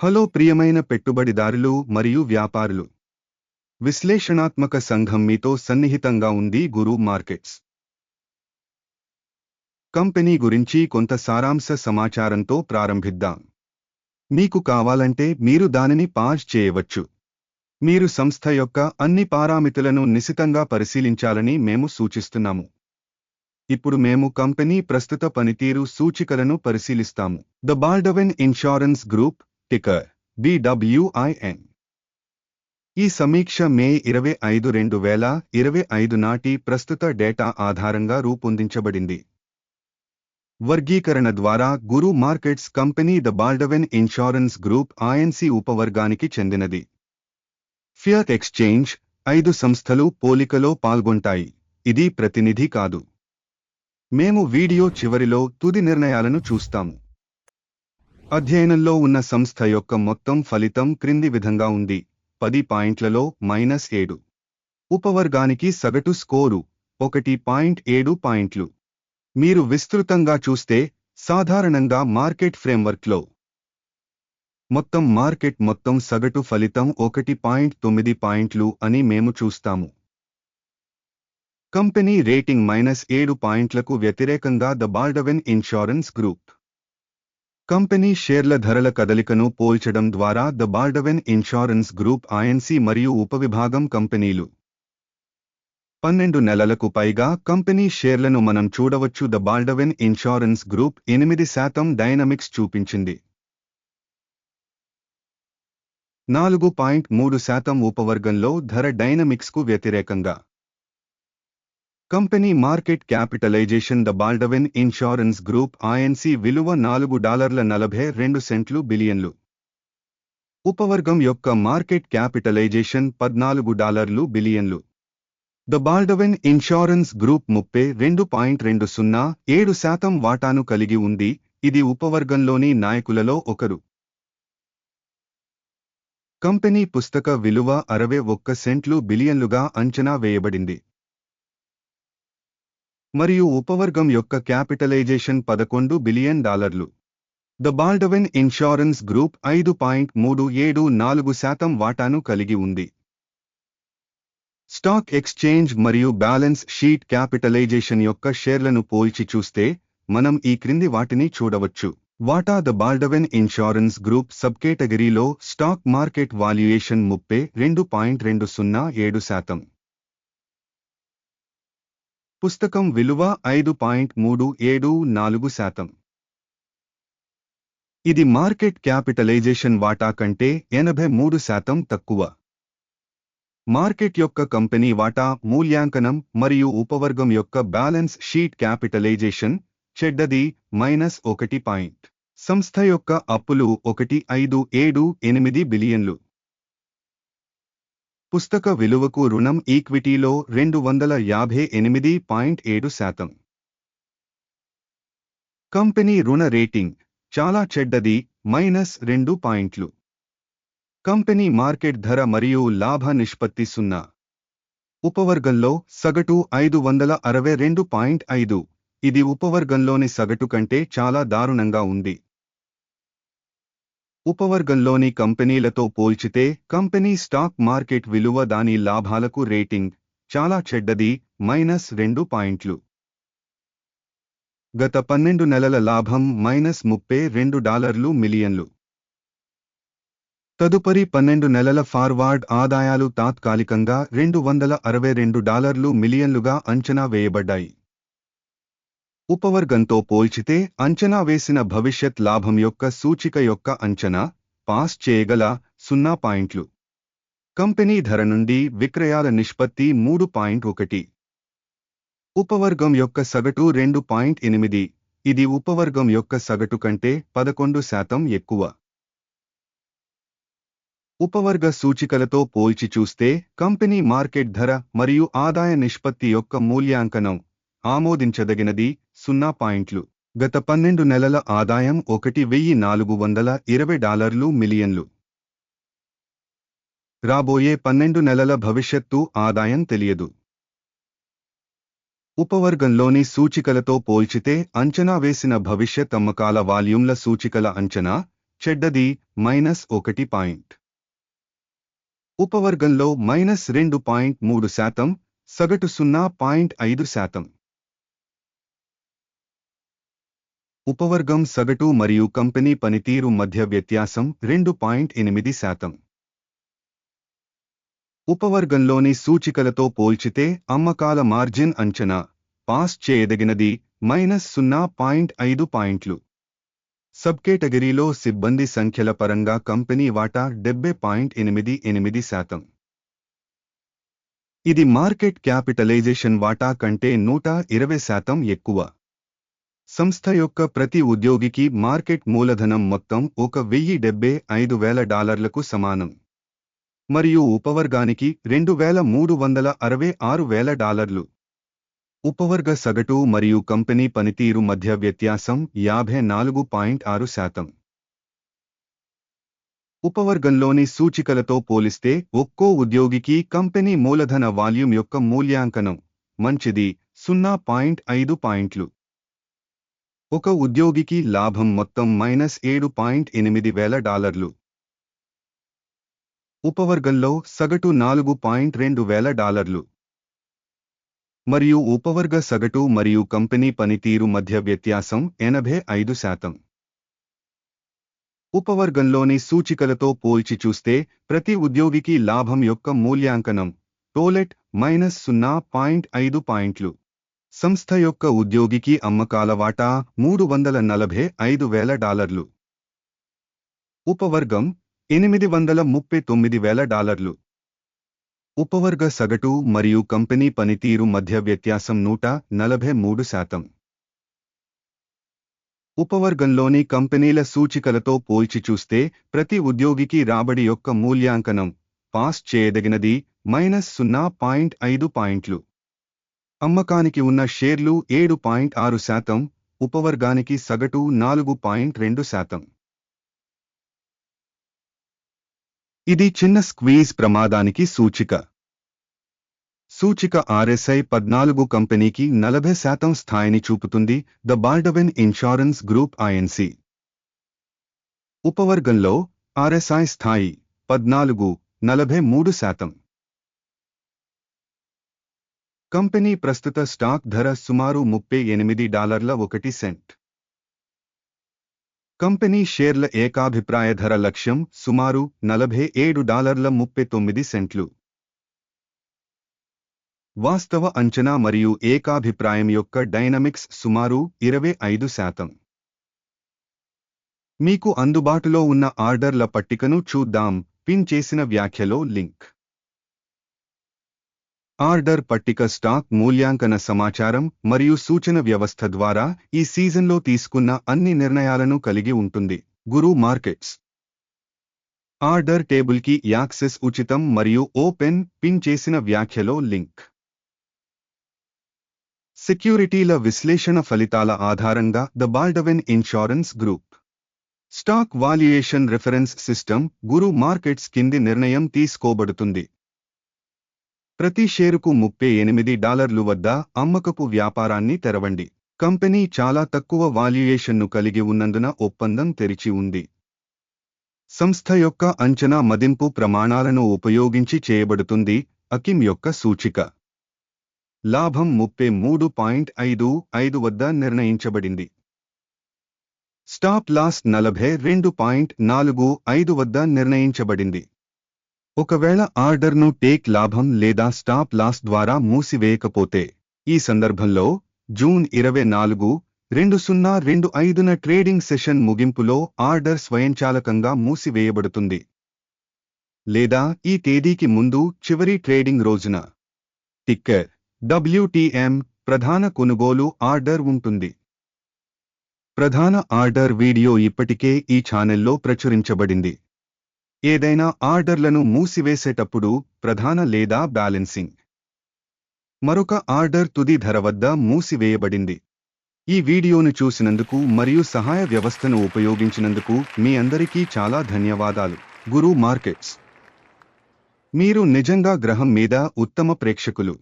Hello ప్రియమైన పెట్టుబడిదారులు మరియు వ్యాపారులు. విశ్లేషణాత్మక సంఘం మీతో సన్నిహితంగా ఉంది గురు మార్కెట్స్. కంపెనీ గురించి కొంత సారాంశ సమాచారంతో ప్రారంభిద్దాం. మీకు కావాలంటే మీరు దానిని పాజ్ చేయవచ్చు. మీరు సంస్థ యొక్క అన్ని పారామితులను నిశితంగా పరిశీలించాలని మేము సూచిస్తున్నాము. ఇప్పుడు మేము కంపెనీ ప్రస్తుత పనితీరు సూచికలను పరిశీలిస్తాము. The Baldwin Insurance Group ticker. BWIN ఈ సమీక్ష మే ఇరవై ఐదు రెండు వేల ఇరవై ఐదు నాటి ప్రస్తుత డేటా ఆధారంగా రూపొందించబడింది. వర్గీకరణ ద్వారా Guru Markets company the Baldwin Insurance Group INC ఉపవర్గానికి చెందినది. ఫియట్ ఎక్స్చేంజ్ ఐదు సంస్థలు పోలికలో పాల్గొంటాయి. ఇది ప్రతినిధి కాదు. మేము వీడియో చివరిలో తుది నిర్ణయాలను చూస్తాము. అధ్యయనంలో ఉన్న సంస్థ యొక్క మొత్తం ఫలితం క్రింది విధంగా ఉంది. పది పాయింట్లలో మైనస్ ఏడు. ఉపవర్గానికి సగటు స్కోరు ఒకటి పాయింట్ ఏడు పాయింట్లు. మీరు విస్తృతంగా చూస్తే సాధారణంగా మార్కెట్ ఫ్రేమ్వర్క్లో మొత్తం మార్కెట్ మొత్తం సగటు ఫలితం ఒకటి పాయింట్ తొమ్మిది పాయింట్లు అని మేము చూస్తాము. కంపెనీ రేటింగ్ మైనస్ ఏడు పాయింట్లకు వ్యతిరేకంగా the Baldwin Insurance Group. Company షేర్ల ధరల కదలికను పోల్చడం ద్వారా the Baldwin Insurance Group INC మరియు ఉపవిభాగం కంపెనీలు. పన్నెండు నెలలకు పైగా కంపెనీ షేర్లను మనం చూడవచ్చు. ద బాల్డవెన్ ఇన్షూరెన్స్ గ్రూప్ ఎనిమిది శాతం డైనమిక్స్ చూపించింది. నాలుగు పాయింట్ మూడు శాతం ఉపవర్గంలో ధర డైనమిక్స్కు వ్యతిరేకంగా company market capitalization the Baldwin Insurance Group INC విలువ నాలుగు డాలర్ల నలభై రెండు సెంట్లు బిలియన్లు. ఉపవర్గం యొక్క మార్కెట్ క్యాపిటలైజేషన్ పద్నాలుగు డాలర్లు బిలియన్లు. ద బాల్డవెన్ ఇన్షూరెన్స్ గ్రూప్ ముప్పై రెండు పాయింట్ రెండు సున్నా ఏడు శాతం వాటాను కలిగి ఉంది. ఇది ఉపవర్గంలోని నాయకులలో ఒకరు. కంపెనీ పుస్తక విలువ అరవై ఒక్క సెంట్లు బిలియన్లుగా అంచనా వేయబడింది. మరియు ఉపవర్గం యొక్క క్యాపిటలైజేషన్ పదకొండు బిలియన్ డాలర్లు. ద బాల్డవెన్ ఇన్షూరెన్స్ గ్రూప్ ఐదు పాయింట్ మూడు ఏడు నాలుగు శాతం వాటాను కలిగి ఉంది. స్టాక్ ఎక్స్చేంజ్ మరియు బ్యాలెన్స్ షీట్ క్యాపిటలైజేషన్ యొక్క షేర్లను పోల్చి చూస్తే మనం ఈ క్రింది వాటిని చూడవచ్చు. వాటా the Baldwin Insurance Group sub కేటగిరీలో స్టాక్ మార్కెట్ వాల్యుయేషన్ ముప్పై రెండు పాయింట్ రెండు సున్నా ఏడు శాతం. పుస్తకం విలువ ఐదు పాయింట్ మూడు ఏడు నాలుగు శాతం. ఇది మార్కెట్ క్యాపిటలైజేషన్ వాటా కంటే ఎనభై మూడు శాతం తక్కువ. మార్కెట్ యొక్క కంపెనీ వాటా మూల్యాంకనం మరియు ఉపవర్గం యొక్క బ్యాలెన్స్ షీట్ క్యాపిటలైజేషన్ చెడ్డది మైనస్ ఒకటి పాయింట్. సంస్థ యొక్క అప్పులు ఒకటి ఐదు ఏడు ఎనిమిది బిలియన్లు. పుస్తక విలువకు రుణం ఈక్విటీలో రెండు వందల యాభై ఎనిమిది పాయింట్ ఏడు శాతం. కంపెనీ రుణ రేటింగ్ చాలా చెడ్డది మైనస్ రెండు పాయింట్లు. కంపెనీ మార్కెట్ ధర మరియు లాభ నిష్పత్తి సున్నా. ఉపవర్గంలో సగటు ఐదు వందల అరవై రెండు పాయింట్ ఐదు. ఇది ఉపవర్గంలోని సగటు కంటే చాలా దారుణంగా ఉంది. ఉపవర్గంలోని కంపెనీలతో పోల్చితే కంపెనీ స్టాక్ మార్కెట్ విలువ దాని లాభాలకు రేటింగ్ చాలా చెడ్డది మైనస్ రెండు పాయింట్లు. గత పన్నెండు నెలల లాభం మైనస్ ముప్పై రెండు డాలర్లు మిలియన్లు. తదుపరి పన్నెండు నెలల ఫార్వార్డ్ ఆదాయాలు తాత్కాలికంగా రెండు వందల అరవై రెండు డాలర్లు మిలియన్లుగా అంచనా వేయబడ్డాయి. ఉపవర్గంతో పోల్చితే అంచనా వేసిన భవిష్యత్ లాభం యొక్క సూచిక యొక్క అంచనా పాస్ చేయగల సున్నా పాయింట్లు. కంపెనీ ధర నుండి విక్రయాల నిష్పత్తి మూడు పాయింట్ ఒకటి. ఉపవర్గం యొక్క సగటు రెండు పాయింట్ ఎనిమిది. ఇది ఉపవర్గం యొక్క సగటు కంటే పదకొండు శాతం ఎక్కువ. ఉపవర్గ సూచికలతో పోల్చి చూస్తే కంపెనీ మార్కెట్ ధర మరియు ఆదాయ నిష్పత్తి యొక్క మూల్యాంకనం ఆమోదించదగినది సున్నా పాయింట్లు. గత పన్నెండు నెలల ఆదాయం ఒకటి వెయ్యి నాలుగు వందల ఇరవై డాలర్లు మిలియన్లు. రాబోయే పన్నెండు నెలల భవిష్యత్తు ఆదాయం తెలియదు. ఉపవర్గంలోని సూచికలతో పోల్చితే అంచనా వేసిన భవిష్యత్ అమ్మకాల వాల్యూమ్ల సూచికల అంచనా చెడ్డది మైనస్ ఒకటి పాయింట్. ఉపవర్గంలో మైనస్ రెండు పాయింట్ మూడు శాతం సగటు సున్నా పాయింట్ ఐదు శాతం. ఉపవర్గం సగటు మరియు కంపెనీ పనితీరు మధ్య వ్యత్యాసం రెండు పాయింట్ ఎనిమిది శాతం. ఉపవర్గంలోని సూచికలతో పోల్చితే అమ్మకాల మార్జిన్ అంచనా పాస్ చేయదగినది మైనస్ సున్నా పాయింట్ ఐదు పాయింట్లు. సబ్కేటగిరీలో సిబ్బంది సంఖ్యల పరంగా కంపెనీ వాటా డెబ్బై పాయింట్ ఎనిమిది ఎనిమిది శాతం. ఇది మార్కెట్ క్యాపిటలైజేషన్ వాటా కంటే నూట ఇరవై శాతం ఎక్కువ. సంస్థ యొక్క ప్రతి ఉద్యోగికి మార్కెట్ మూలధనం మొత్తం ఒక వెయ్యి డెబ్బై ఐదు వేల డాలర్లకు సమానం. మరియు ఉపవర్గానికి రెండు వేల మూడు వందల అరవై ఆరు వేల డాలర్లు. ఉపవర్గ సగటు మరియు కంపెనీ పనితీరు మధ్య వ్యత్యాసం యాభై నాలుగు పాయింట్ ఆరు శాతం. ఉపవర్గంలోని సూచికలతో పోలిస్తే ఒక్కో ఉద్యోగికి కంపెనీ మూలధన వాల్యూమ్ యొక్క మూల్యాంకనం మంచిది సున్నా పాయింట్ ఐదు పాయింట్లు. ఒక ఉద్యోగికి లాభం మొత్తం మైనస్ ఏడు పాయింట్ ఎనిమిది వేల డాలర్లు. ఉపవర్గంలో సగటు నాలుగు పాయింట్ రెండు వేల డాలర్లు. మరియు ఉపవర్గ సగటు మరియు కంపెనీ పనితీరు మధ్య వ్యత్యాసం ఎనభై ఐదు శాతం. ఉపవర్గంలోని సూచికలతో పోల్చి చూస్తే ప్రతి ఉద్యోగికి లాభం యొక్క మూల్యాంకనం టోలెట్ మైనస్ సున్నా పాయింట్ ఐదు పాయింట్లు. సంస్థ యొక్క ఉద్యోగికి అమ్మకాల వాటా మూడు వందల నలభై ఐదు వేల డాలర్లు. ఉపవర్గం ఎనిమిది వందల ముప్పై తొమ్మిది వేల డాలర్లు. ఉపవర్గ సగటు మరియు కంపెనీ పనితీరు మధ్య వ్యత్యాసం నూట నలభై మూడు శాతం. ఉపవర్గంలోని కంపెనీల సూచికలతో పోల్చి చూస్తే ప్రతి ఉద్యోగికి రాబడి యొక్క మూల్యాంకనం పాస్ చేయదగినది మైనస్ సున్నా పాయింట్ ఐదు పాయింట్లు. అమ్మకానికి ఉన్న షేర్లు ఏడు పాయింట్ ఆరు శాతం ఉపవర్గానికి సగటు నాలుగు పాయింట్ రెండు శాతం. ఇది చిన్న స్క్వీజ్ ప్రమాదానికి సూచిక. సూచిక ఆర్ఎస్ఐ పద్నాలుగు కంపెనీకి నలభై శాతం స్థాయిని చూపుతుంది the Baldwin Insurance Group INC ఉపవర్గంలో RSI స్థాయి పద్నాలుగు నలభై మూడు శాతం. కంపెనీ ప్రస్తుత స్టాక్ ధర సుమారు ముప్పై ఎనిమిది డాలర్ల ఒకటి సెంట్. కంపెనీ షేర్ల ఏకాభిప్రాయ ధర లక్ష్యం సుమారు నలభై ఏడు డాలర్ల ముప్పై తొమ్మిది సెంట్లు. వాస్తవ అంచనా మరియు ఏకాభిప్రాయం యొక్క డైనమిక్స్ సుమారు ఇరవై ఐదు శాతం. మీకు అందుబాటులో ఉన్న ఆర్డర్ల పట్టికను చూద్దాం పిన్ చేసిన వ్యాఖ్యలో లింక్. ఆర్డర్ పట్టిక స్టాక్ మూల్యాంకన సమాచారం మరియు సూచన వ్యవస్థ ద్వారా ఈ సీజన్లో తీసుకున్న అన్ని నిర్ణయాలను కలిగి ఉంటుంది. Guru Markets. ఆర్డర్ టేబుల్కి యాక్సెస్ ఉచితం మరియు ఓపెన్ పిన్ చేసిన వ్యాఖ్యలో లింక్. సెక్యూరిటీల విశ్లేషణ ఫలితాల ఆధారంగా the Baldwin Insurance Group. Stock valuation reference system Guru Markets కింది నిర్ణయం తీసుకోబడుతుంది. ప్రతి షేరుకు ముప్పై ఎనిమిది డాలర్లు వద్ద అమ్మకపు వ్యాపారాన్ని తెరవండి. కంపెనీ చాలా తక్కువ వాల్యుయేషన్ను కలిగి ఉన్నందున ఒప్పందం తెరిచి ఉంది. సంస్థ యొక్క అంచనా మదింపు ప్రమాణాలను ఉపయోగించి చేయబడుతుంది అకిమ్ యొక్క సూచిక. లాభం ముప్పై మూడు పాయింట్ ఐదు ఐదు వద్ద నిర్ణయించబడింది. స్టాప్ లాస్ నలభై రెండు పాయింట్ నాలుగు ఐదు వద్ద నిర్ణయించబడింది. ఒకవేళ ఆర్డర్ను టేక్ లాభం లేదా స్టాప్ లాస్ ద్వారా మూసివేయకపోతే ఈ సందర్భంలో జూన్ ఇరవై నాలుగు రెండు సున్నా రెండు ఐదున ట్రేడింగ్ సెషన్ ముగింపులో ఆర్డర్ స్వయంచాలకంగా మూసివేయబడుతుంది. లేదా ఈ తేదీకి ముందు చివరి ట్రేడింగ్ రోజున. టిక్కర్ డబ్ల్యూటీఎం ప్రధాన కొనుగోలు ఆర్డర్ ఉంటుంది. ప్రధాన ఆర్డర్ వీడియో ఇప్పటికే ఈ ఛానెల్లో ప్రచురించబడింది. ఏదైనా ఆర్డర్లను మూసివేసేటప్పుడు ప్రధాన లేదా బ్యాలెన్సింగ్. మరొక ఆర్డర్ తుది ధర వద్ద మూసివేయబడింది. ఈ వీడియోను చూసినందుకు మరియు సహాయ వ్యవస్థను ఉపయోగించినందుకు మీ అందరికీ చాలా ధన్యవాదాలు. Guru Markets. మీరు నిజంగా గ్రహం మీద ఉత్తమ ప్రేక్షకులు.